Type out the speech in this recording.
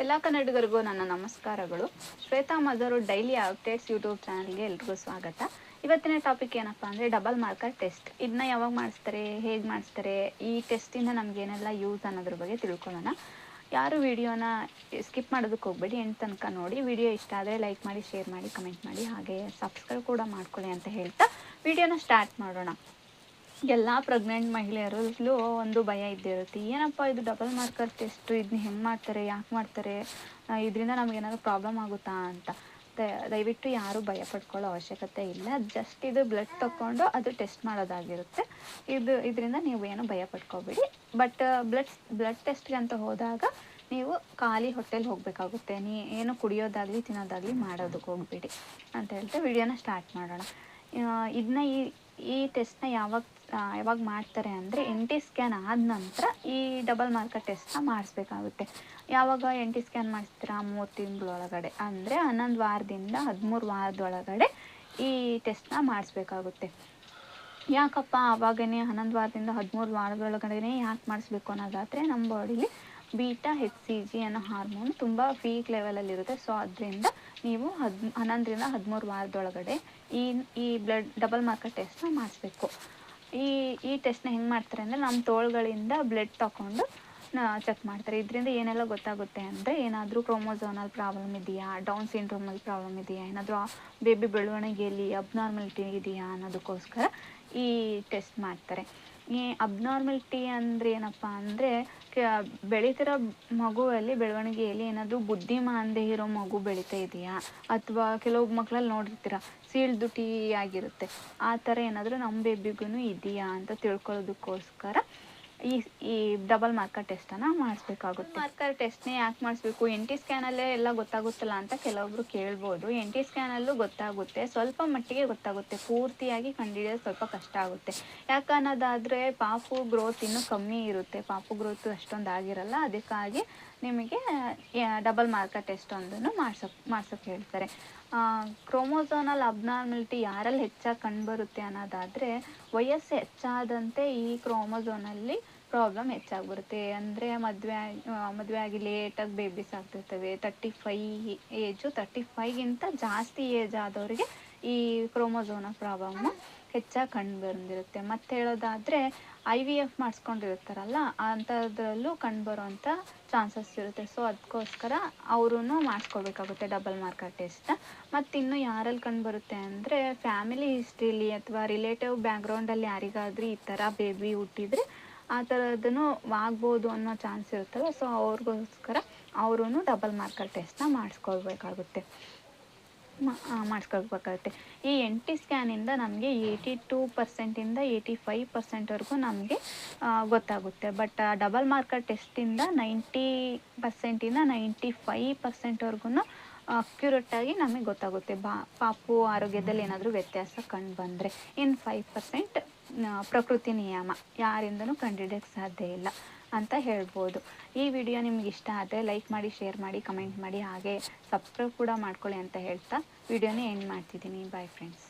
ಎಲ್ಲ ಕನ್ನಡಿಗರಿಗೂ ನನ್ನ ನಮಸ್ಕಾರಗಳು. ಶ್ವೇತಾ ಮದರು ಡೈಲಿ ಅಪ್ಡೇಟ್ಸ್ ಯೂಟ್ಯೂಬ್ ಚಾನಲ್ಗೆ ಎಲ್ರಿಗೂ ಸ್ವಾಗತ. ಇವತ್ತಿನ ಟಾಪಿಕ್ ಏನಪ್ಪ ಅಂದರೆ ಡಬಲ್ ಮಾರ್ಕರ್ ಟೆಸ್ಟ್ ಇದನ್ನ ಯಾವಾಗ ಮಾಡಿಸ್ತಾರೆ, ಹೇಗೆ ಮಾಡಿಸ್ತಾರೆ, ಈ ಟೆಸ್ಟಿಂದ ನಮಗೇನೆಲ್ಲ ಯೂಸ್ ಅನ್ನೋದ್ರ ಬಗ್ಗೆ ತಿಳ್ಕೊಳ್ಳೋಣ. ಯಾರು ವಿಡಿಯೋನ ಸ್ಕಿಪ್ ಮಾಡೋದಕ್ಕೆ ಹೋಗ್ಬೇಡಿ ಎಂಡ್ ತನಕ ನೋಡಿ. ವಿಡಿಯೋ ಇಷ್ಟ ಆದರೆ ಲೈಕ್ ಮಾಡಿ ಶೇರ್ ಮಾಡಿ ಕಮೆಂಟ್ ಮಾಡಿ, ಹಾಗೆ ಸಬ್ಸ್ಕ್ರೈಬ್ ಕೂಡ ಮಾಡ್ಕೊಳ್ಳಿ ಅಂತ ಹೇಳ್ತಾ ವಿಡಿಯೋನ ಸ್ಟಾರ್ಟ್ ಮಾಡೋಣ. ಎಲ್ಲ ಪ್ರೆಗ್ನೆಂಟ್ ಮಹಿಳೆಯರಲ್ಲೂ ಒಂದು ಭಯ ಇದ್ದೇ ಇರುತ್ತೆ ಏನಪ್ಪ ಇದು ಡಬಲ್ ಮಾರ್ಕರ್ ಟೆಸ್ಟ್ ಇದನ್ನ ಹೆಂಗೆ ಮಾಡ್ತಾರೆ, ಯಾಕೆ ಮಾಡ್ತಾರೆ ಇದರಿಂದ ನಮಗೇನಾದ್ರು ಪ್ರಾಬ್ಲಮ್ ಆಗುತ್ತಾ ಅಂತ. ದಯವಿಟ್ಟು ಯಾರೂ ಭಯ ಪಡ್ಕೊಳ್ಳೋ ಅವಶ್ಯಕತೆ ಇಲ್ಲ. ಜಸ್ಟ್ ಇದು ಬ್ಲಡ್ ತಗೊಂಡು ಅದು ಟೆಸ್ಟ್ ಮಾಡೋದಾಗಿರುತ್ತೆ. ಇದು, ಇದರಿಂದ ನೀವು ಏನು ಭಯ ಪಡ್ಕೋಬೇಡಿ. ಬಟ್ ಬ್ಲಡ್ ಬ್ಲಡ್ ಟೆಸ್ಟ್ಗೆ ಅಂತ ಹೋದಾಗ ನೀವು ಖಾಲಿ ಹೊಟ್ಟೆಲಿ ಹೋಗಬೇಕಾಗುತ್ತೆ. ನೀ, ಏನು ಕುಡಿಯೋದಾಗಲಿ, ತಿನ್ನೋದಾಗಲಿ ಮಾಡೋದಕ್ಕೆ ಹೋಗಬೇಡಿ ಅಂತ ಹೇಳ್ತಾ ವಿಡಿಯೋನ ಸ್ಟಾರ್ಟ್ ಮಾಡೋಣ. ಇದನ್ನ ಈ ಈ ಟೆಸ್ಟ್ನ ಯಾವಾಗ ಯಾವಾಗ ಮಾಡ್ತಾರೆ ಅಂದರೆ ಎನ್ ಟಿ ಸ್ಕ್ಯಾನ್ ಆದ ನಂತರ ಈ ಡಬಲ್ ಮಾರ್ಕರ್ ಟೆಸ್ಟ್ನ ಮಾಡಿಸ್ಬೇಕಾಗುತ್ತೆ. ಯಾವಾಗ ಎನ್ ಟಿ ಸ್ಕ್ಯಾನ್ ಮಾಡಿಸ್ತೀರಾ ಮೂರು ತಿಂಗಳೊಳಗಡೆ ಅಂದರೆ ಹನ್ನೊಂದು ವಾರದಿಂದ ಹದಿಮೂರು ವಾರದೊಳಗಡೆ ಈ ಟೆಸ್ಟ್ನ ಮಾಡಿಸ್ಬೇಕಾಗುತ್ತೆ. ಯಾಕಪ್ಪ ಆವಾಗೇ ಹನ್ನೊಂದು ವಾರದಿಂದ ಹದಿಮೂರು ವಾರದೊಳಗಡೆ ಯಾಕೆ ಮಾಡಿಸ್ಬೇಕು ಅನ್ನೋದಾದರೆ ನಮ್ಮ ಬಾಡಿಲಿ ಬೀಟಾ ಹೆಚ್ ಸಿ ಜಿ ಅನ್ನೋ ಹಾರ್ಮೋನ್ ತುಂಬ ಪೀಕ್ ಲೆವೆಲಲ್ಲಿರುತ್ತೆ ಸೊ ಅದರಿಂದ ನೀವು ಹದ್, ಹನ್ನೊಂದರಿಂದ ಹದಿಮೂರು ವಾರದೊಳಗಡೆ ಈ ಈ ಬ್ಲಡ್ ಡಬಲ್ ಮಾರ್ಕರ್ ಟೆಸ್ಟ್ನ ಮಾಡಿಸ್ಬೇಕು. ಈ ಈ ಟೆಸ್ಟ್ನ ಹೆಂಗೆ ಮಾಡ್ತಾರೆ ಅಂದರೆ ನಮ್ಮ ತೋಳುಗಳಿಂದ ಬ್ಲಡ್ ತಗೊಂಡು ಚೆಕ್ ಮಾಡ್ತಾರೆ. ಇದರಿಂದ ಏನೆಲ್ಲ ಗೊತ್ತಾಗುತ್ತೆ ಅಂದರೆ ಏನಾದರೂ ಕ್ರೋಮೋಸೋನಲ್ ಪ್ರಾಬ್ಲಮ್ ಇದೆಯಾ? ಡೌನ್ ಸಿಂಡ್ರೋಮಲ್ ಪ್ರಾಬ್ಲಮ್ ಇದೆಯಾ? ಏನಾದರೂ ಬೇಬಿ ಬೆಳವಣಿಗೆಯಲ್ಲಿ ಅಬ್ನಾರ್ಮಲಿಟಿ ಇದೆಯಾ ಅನ್ನೋದಕ್ಕೋಸ್ಕರ ಈ ಟೆಸ್ಟ್ ಮಾಡ್ತಾರೆ. ಈ ಅಬ್ನಾರ್ಮಲಿಟಿ ಅಂದರೆ ಏನಪ್ಪ ಅಂದರೆ ಬೆಳೀತಿರೋ ಮಗುವಲ್ಲಿ ಬೆಳವಣಿಗೆಯಲ್ಲಿ ಏನಾದರೂ ಬುದ್ಧಿಮಾಂದ್ಯ ಇರೋ ಮಗು ಬೆಳೀತಾ ಇದೆಯಾ? ಅಥವಾ ಕೆಲವು ಮಕ್ಕಳಲ್ಲಿ ನೋಡಿರ್ತೀರ, ಸೀಳ್ದು ಟೀ ಆಗಿರುತ್ತೆ. ಆ ಥರ ಏನಾದರೂ ನಮ್ಮ ಬೇಬಿಗೂ ಇದೆಯಾ ಅಂತ ತಿಳ್ಕೊಳ್ಳೋದಕ್ಕೋಸ್ಕರ ಈ ಈ ಡಬಲ್ ಮಾರ್ಕರ್ ಟೆಸ್ಟನ್ನು ಮಾಡಿಸ್ಬೇಕಾಗುತ್ತೆ. ಮಾರ್ಕರ್ ಟೆಸ್ಟ್ನೇ ಯಾಕೆ ಮಾಡಿಸ್ಬೇಕು? ಎನ್ ಟಿ ಸ್ಕ್ಯಾನಲ್ಲೇ ಎಲ್ಲ ಗೊತ್ತಾಗುತ್ತಲ್ಲ ಅಂತ ಕೆಲವೊಬ್ರು ಕೇಳ್ಬೋದು. ಎನ್ ಟಿ ಸ್ಕ್ಯಾನಲ್ಲೂ ಗೊತ್ತಾಗುತ್ತೆ. ಸ್ವಲ್ಪ ಮಟ್ಟಿಗೆ ಗೊತ್ತಾಗುತ್ತೆ. ಪೂರ್ತಿಯಾಗಿ ಕಂಡುಹಿಡಿಯೋದು ಸ್ವಲ್ಪ ಕಷ್ಟ ಆಗುತ್ತೆ. ಯಾಕನ್ನೋದಾದರೆ ಪಾಪು ಗ್ರೋತ್ ಇನ್ನೂ ಕಮ್ಮಿ ಇರುತ್ತೆ. ಪಾಪು ಗ್ರೋತ್ ಅಷ್ಟೊಂದು ಆಗಿರಲ್ಲ ಅದಕ್ಕಾಗಿ ನಿಮಗೆ ಡಬಲ್ ಮಾರ್ಕರ್ ಟೆಸ್ಟ್ ಒಂದನ್ನು ಮಾಡ್ಸೋಕೆ ಮಾಡ್ಸೋಕೆ ಹೇಳ್ತಾರೆ. ಕ್ರೋಮೋಸೋನಲ್ ಅಬ್ನಾರ್ಮಲಿಟಿ ಯಾರಲ್ಲಿ ಹೆಚ್ಚಾಗಿ ಕಂಡುಬರುತ್ತೆ ಅನ್ನೋದಾದರೆ, ವಯಸ್ಸು ಹೆಚ್ಚಾದಂತೆ ಈ ಕ್ರೋಮೋಸೋನಲ್ಲಿ ಪ್ರಾಬ್ಲಮ್ ಹೆಚ್ಚಾಗಿ ಬರುತ್ತೆ ಅಂದರೆ ಮದುವೆ ಮದುವೆ ಆಗಿ ಲೇಟಾಗಿ ಬೇಬೀಸ್ ಆಗ್ತಿರ್ತವೆ. ತರ್ಟಿ ಫೈ ಏಜು ತರ್ಟಿ ಫೈಗಿಂತ ಜಾಸ್ತಿ ಏಜ್ ಆದವರಿಗೆ ಈ ಕ್ರೋಮೋಸೋನ ಪ್ರಾಬ್ಲಮ್ಮು ಹೆಚ್ಚಾಗಿ ಕಂಡು ಬಂದಿರುತ್ತೆ. ಮತ್ತೆ ಹೇಳೋದಾದರೆ ಐ ವಿ ಎಫ್ ಮಾಡಿಸ್ಕೊಂಡಿರ್ತಾರಲ್ಲ ಅಂಥದ್ರಲ್ಲೂ ಕಂಡುಬರುವಂಥ ಚಾನ್ಸಸ್ ಇರುತ್ತೆ. ಸೊ ಅದಕ್ಕೋಸ್ಕರ ಅವರೂ ಮಾಡಿಸ್ಕೋಬೇಕಾಗುತ್ತೆ ಡಬಲ್ ಮಾರ್ಕರ್ ಟೆಸ್ಟ್ ಮತ್ತು ಇನ್ನು ಯಾರಲ್ಲಿ ಕಂಡುಬರುತ್ತೆ ಅಂದರೆ ಫ್ಯಾಮಿಲಿ ಹಿಸ್ಟ್ರಿಲಿ ಅಥವಾ ರಿಲೇಟಿವ್ ಬ್ಯಾಕ್ಗ್ರೌಂಡಲ್ಲಿ ಯಾರಿಗಾದ್ರೂ ಈ ಥರ ಬೇಬಿ ಹುಟ್ಟಿದರೆ ಆ ಥರದನ್ನು ಆಗ್ಬೋದು ಅನ್ನೋ ಚಾನ್ಸ್ ಇರುತ್ತಲ್ಲ ಸೊ ಅವ್ರಿಗೋಸ್ಕರ ಅವರೂ ಡಬಲ್ ಮಾರ್ಕರ್ ಟೆಸ್ಟ್ನ ಮಾಡಿಸ್ಕೊಳ್ಬೇಕಾಗುತ್ತೆ. ಮಾಡಿಸ್ಕೊಳ್ಬೇಕಾಗುತ್ತೆ. ಈ ಎನ್ ಟಿ ಸ್ಕ್ಯಾನಿಂದ ನಮಗೆ ಏಯ್ಟಿ ಟೂ ಪರ್ಸೆಂಟಿಂದ ಏಯ್ಟಿ ಫೈವ್ ಪರ್ಸೆಂಟ್ವರೆಗೂ ನಮಗೆ ಗೊತ್ತಾಗುತ್ತೆ. ಬಟ್ ಡಬಲ್ ಮಾರ್ಕರ್ ಟೆಸ್ಟಿಂದ ನೈಂಟಿ ಪರ್ಸೆಂಟಿಂದ ನೈಂಟಿ ಫೈವ್ ಪರ್ಸೆಂಟ್ವರೆಗೂ ಅಕ್ಯುರೇಟಾಗಿ ನಮಗೆ ಗೊತ್ತಾಗುತ್ತೆ. ಬಾ, ಪಾಪು ಆರೋಗ್ಯದಲ್ಲಿ ಏನಾದರೂ ವ್ಯತ್ಯಾಸ ಕಂಡು ಬಂದರೆ. ಇನ್ನು ಫೈವ್ ಪರ್ಸೆಂಟ್ ಪ್ರಕೃತಿ ನಿಯಮ. ಯಾರಿಂದನೂ ಕಂಡುಹಿಡಿಯೋಕ್ಕೆ ಸಾಧ್ಯ ಇಲ್ಲ. ಅಂತ ಹೇಳ್ಬೋದು. ಈ ವಿಡಿಯೋ ನಿಮ್ಗೆ ಇಷ್ಟ ಆದರೆ ಲೈಕ್ ಮಾಡಿ ಶೇರ್ ಮಾಡಿ ಕಮೆಂಟ್ ಮಾಡಿ, ಹಾಗೆ ಸಬ್ಸ್ಕ್ರೈಬ್ ಕೂಡ ಮಾಡ್ಕೊಳ್ಳಿ ಅಂತ ಹೇಳ್ತಾ ವಿಡಿಯೋನೇ ಎಂಡ್ ಮಾಡ್ತಿದ್ದೀನಿ. Bye friends